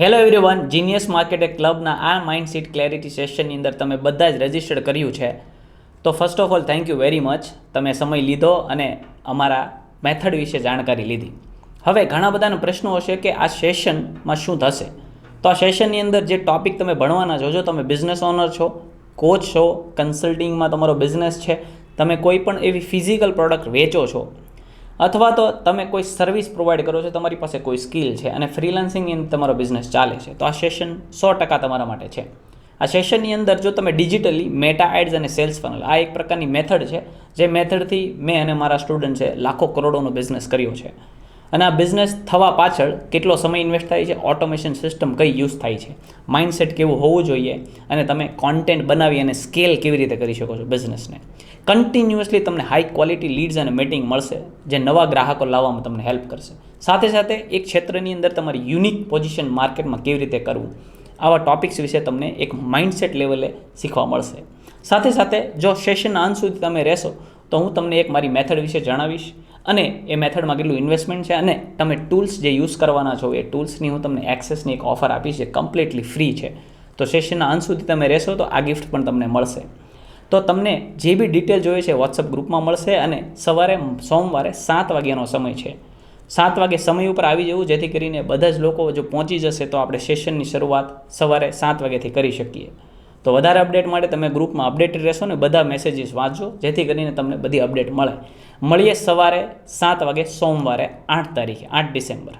Hello everyone genius marketech ક્લબના આ mindset clarity સેશનની અંદર તમે બધા જ રજિસ્ટર્ડ કર્યું છે. તો first of all thank you very much તમે સમય લીધો અને અમારા મેથડ વિશે જાણકારી લીધી. હવે ઘણા બધાના પ્રશ્નો હશે કે આ સેશનમાં શું થશે? તો આ સેશનની અંદર જે ટોપિક તમે ભણવાના છો, જો તમે બિઝનેસ ઓનર છો કોચ છો કન્સલ્ટિંગમાં તમારો બિઝનેસ છે, તમે કોઈ પણ એવી ફિઝિકલ પ્રોડક્ટ વેચો છો અથવા તો તમે કોઈ સર્વિસ પ્રોવાઈડ કરો છો, તમારી પાસે કોઈ સ્કિલ છે અને ફ્રીલાન્સિંગ ઇન તમારો બિઝનેસ ચાલે છે, તો આ સેશન સો ટકા તમારા માટે છે. આ સેશનની અંદર જો તમે ડિજિટલી મેટા એડ્સ અને સેલ્સ ફનલ આ એક પ્રકારની મેથડ છે, જે મેથડથી મેં અને મારા સ્ટુડન્ટ છે લાખો કરોડોનો બિઝનેસ કર્યો છે. અને આ બિઝનેસ થવા પાછળ કેટલો સમય ઇન્વેસ્ટ થાય છે? ઓટોમેશન સિસ્ટમ કઈ યુઝ થાય છે? માઇન્ડસેટ કેવું હોવું જોઈએ? અને તમે કોન્ટેન્ટ બનાવી અને સ્કેલ કેવી રીતે કરી શકો છો બિઝનેસને કન્ટિન્યુઅસલી તમને હાઈ ક્વોલિટી લીડ્સ અને મીટિંગ મળશે, જે નવા ગ્રાહકો લાવવામાં તમને હેલ્પ કરશે. સાથે સાથે એક ક્ષેત્રની અંદર તમારી યુનિક પોઝિશન માર્કેટમાં કેવી રીતે કરવું? આવા ટોપિક્સ વિશે તમને એક માઇન્ડસેટ લેવલે શીખવા મળશે. સાથે સાથે જો સેશનના અંત સુધી તમે રહેશો, તો હું તમને એક મારી મેથડ વિશે જણાવીશ. અને એ મેથડમાં કેટલું ઇન્વેસ્ટમેન્ટ છે અને તમે ટૂલ્સ જે યુઝ કરવાના છો, એ ટૂલ્સની હું તમને એક્સેસની એક ઓફર આપીશ જે કમ્પ્લીટલી ફ્રી છે. તો સેશનના અંત સુધી તમે રહેશો તો આ ગિફ્ટ પણ તમને મળશે. તો તમને જે બી ડિટેલ જોઈએ છે વોટ્સઅપ ગ્રુપમાં મળશે અને સવારે, સોમવારે સાત વાગ્યાનો સમય છે. સાત વાગે સમય ઉપર આવી જવું, જેથી કરીને બધા જ લોકો જો પહોંચી જશે તો આપણે સેશનની શરૂઆત સવારે સાત વાગ્યાથી કરી શકીએ. તો વધારે અપડેટ માટે તમે ગ્રુપમાં અપડેટેડ રહેશો ને બધા મેસેજીસ વાંચજો, જેથી કરીને તમને બધી અપડેટ મળે. મળીએ સવારે સાત વાગે સોમવારે, આઠ તારીખે, આઠ ડિસેમ્બર.